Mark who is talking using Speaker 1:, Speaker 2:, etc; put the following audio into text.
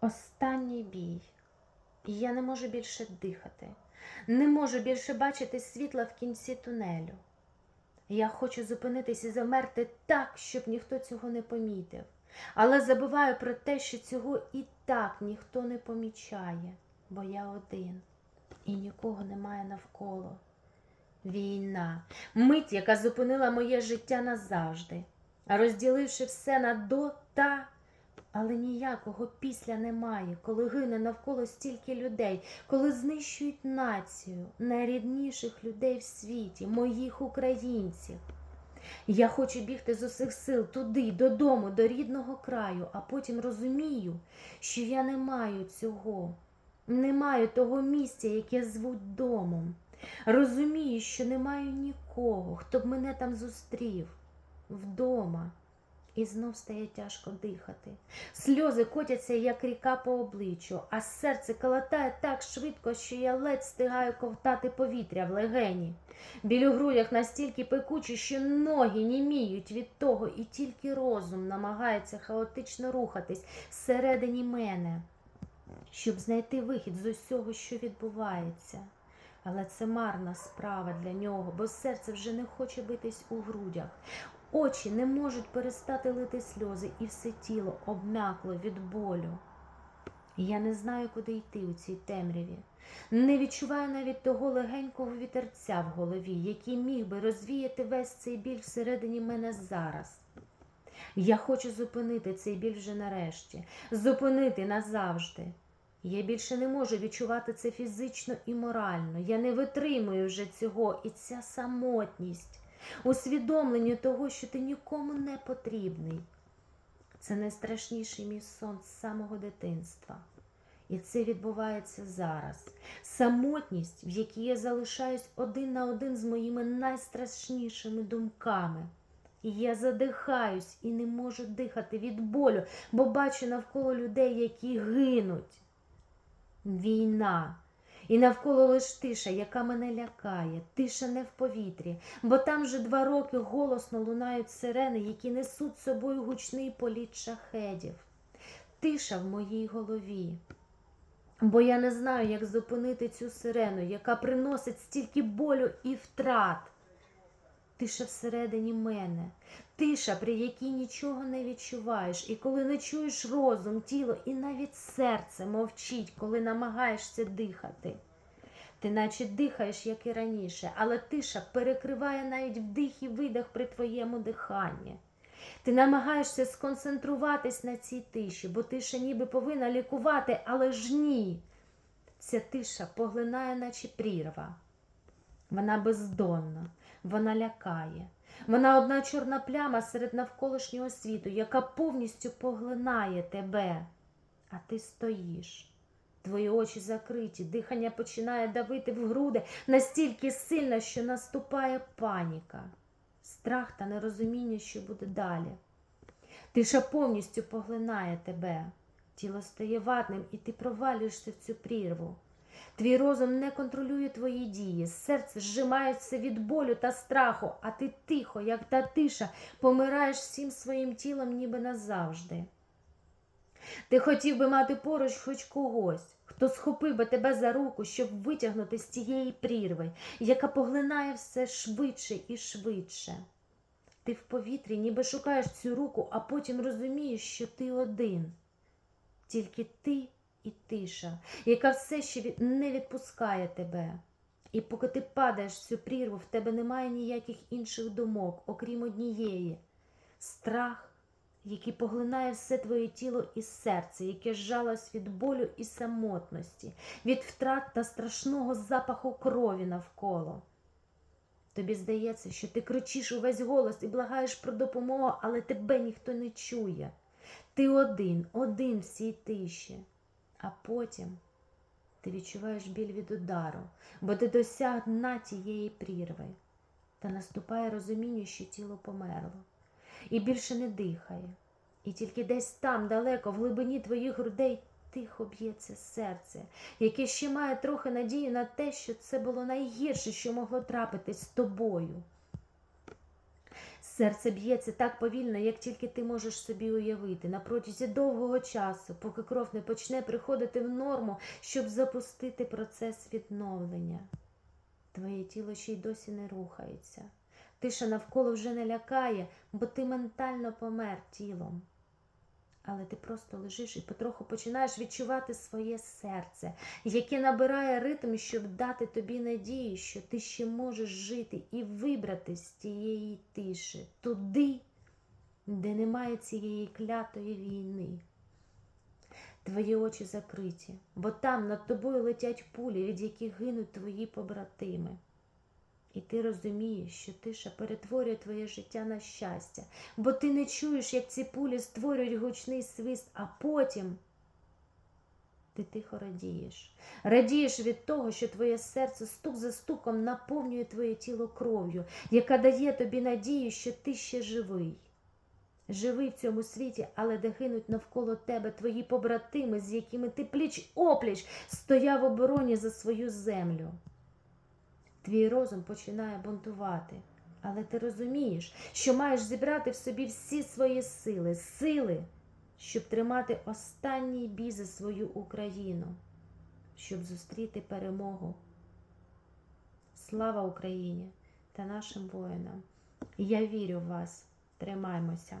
Speaker 1: Останній бій. І я не можу більше дихати, не можу більше бачити світла в кінці тунелю. Я хочу зупинитись і замерти так, щоб ніхто цього не помітив. Але забуваю про те, що цього і так ніхто не помічає, бо я один і нікого немає навколо. Війна, мить, яка зупинила моє життя назавжди, розділивши все на до та, але ніякого після немає, коли гине навколо стільки людей, коли знищують націю найрідніших людей в світі, моїх українців. Я хочу бігти з усіх сил туди, додому, до рідного краю, а потім розумію, що я не маю цього, не маю того місця, яке звуть домом. Розумію, що не маю нікого, хто б мене там зустрів вдома. І знов стає тяжко дихати. Сльози котяться, як ріка по обличчю, а серце калатає так швидко, що я ледь встигаю ковтати повітря в легені. Біль у грудях настільки пекучі, що ноги німіють від того, і тільки розум намагається хаотично рухатись всередині мене, щоб знайти вихід з усього, що відбувається. Але це марна справа для нього, бо серце вже не хоче битись у грудях. Очі не можуть перестати лити сльози, і все тіло обмякло від болю. Я не знаю, куди йти у цій темряві. Не відчуваю навіть того легенького вітерця в голові, який міг би розвіяти весь цей біль всередині мене зараз. Я хочу зупинити цей біль вже нарешті, зупинити назавжди. Я більше не можу відчувати це фізично і морально. Я не витримую вже цього, і ця самотність, усвідомлення того, що ти нікому не потрібний. Це найстрашніший мій сон з самого дитинства. І це відбувається зараз. Самотність, в якій я залишаюсь один на один з моїми найстрашнішими думками. І я задихаюсь і не можу дихати від болю, бо бачу навколо людей, які гинуть. Війна. І навколо лиш тиша, яка мене лякає, тиша не в повітрі, бо там вже два роки голосно лунають сирени, які несуть з собою гучний політ шахедів. Тиша в моїй голові. Бо я не знаю, як зупинити цю сирену, яка приносить стільки болю і втрат. Тиша всередині мене, тиша, при якій нічого не відчуваєш, і коли не чуєш розум, тіло, і навіть серце мовчить, коли намагаєшся дихати. Ти наче дихаєш, як і раніше, але тиша перекриває навіть вдих і видих при твоєму диханні. Ти намагаєшся сконцентруватись на цій тиші, бо тиша ніби повинна лікувати, але ж ні. Ця тиша поглинає, наче прірва. Вона бездонна, вона лякає. Вона одна чорна пляма серед навколишнього світу, яка повністю поглинає тебе. А ти стоїш. Твої очі закриті, дихання починає давити в груди настільки сильно, що наступає паніка, страх та нерозуміння, що буде далі. Тиша повністю поглинає тебе. Тіло стає ватним, і ти провалюєшся в цю прірву. Твій розум не контролює твої дії, серце зжимається від болю та страху, а ти тихо, як та тиша, помираєш всім своїм тілом, ніби назавжди. Ти хотів би мати поруч хоч когось, хто схопив би тебе за руку, щоб витягнути з тієї прірви, яка поглинає все швидше і швидше. Ти в повітрі ніби шукаєш цю руку, а потім розумієш, що ти один. Тільки ти і тиша, яка все ще не відпускає тебе. І поки ти падаєш в цю прірву, в тебе немає ніяких інших думок, окрім однієї страх, який поглинає все твоє тіло і серце, яке зжалось від болю і самотності, від втрат та страшного запаху крові навколо. Тобі здається, що ти кричиш увесь голос і благаєш про допомогу, але тебе ніхто не чує. Ти один, один в цій тиші. А потім ти відчуваєш біль від удару, бо ти досяг дна тієї прірви. Та наступає розуміння, що тіло померло, і більше не дихає. І тільки десь там, далеко, в глибині твоїх грудей, тихо б'ється серце, яке ще має трохи надії на те, що це було найгірше, що могло трапитись з тобою. Серце б'ється так повільно, як тільки ти можеш собі уявити, на протязі довгого часу, поки кров не почне приходити в норму, щоб запустити процес відновлення. Твоє тіло ще й досі не рухається. Тиша навколо вже не лякає, бо ти ментально помер тілом. Але ти просто лежиш і потроху починаєш відчувати своє серце, яке набирає ритм, щоб дати тобі надію, що ти ще можеш жити і вибрати з тієї тиші туди, де немає цієї клятої війни. Твої очі закриті, бо там над тобою летять пулі, від яких гинуть твої побратими. І ти розумієш, що тиша перетворює твоє життя на щастя, бо ти не чуєш, як ці пулі створюють гучний свист, а потім ти тихо радієш. Радієш від того, що твоє серце стук за стуком наповнює твоє тіло кров'ю, яка дає тобі надію, що ти ще живий. Живий в цьому світі, але де гинуть навколо тебе твої побратими, з якими ти пліч опліч стояв в обороні за свою землю. Твій розум починає бунтувати, але ти розумієш, що маєш зібрати в собі всі свої сили, сили, щоб тримати останній бій за свою Україну, щоб зустріти перемогу. Слава Україні та нашим воїнам! Я вірю в вас. Тримаймося.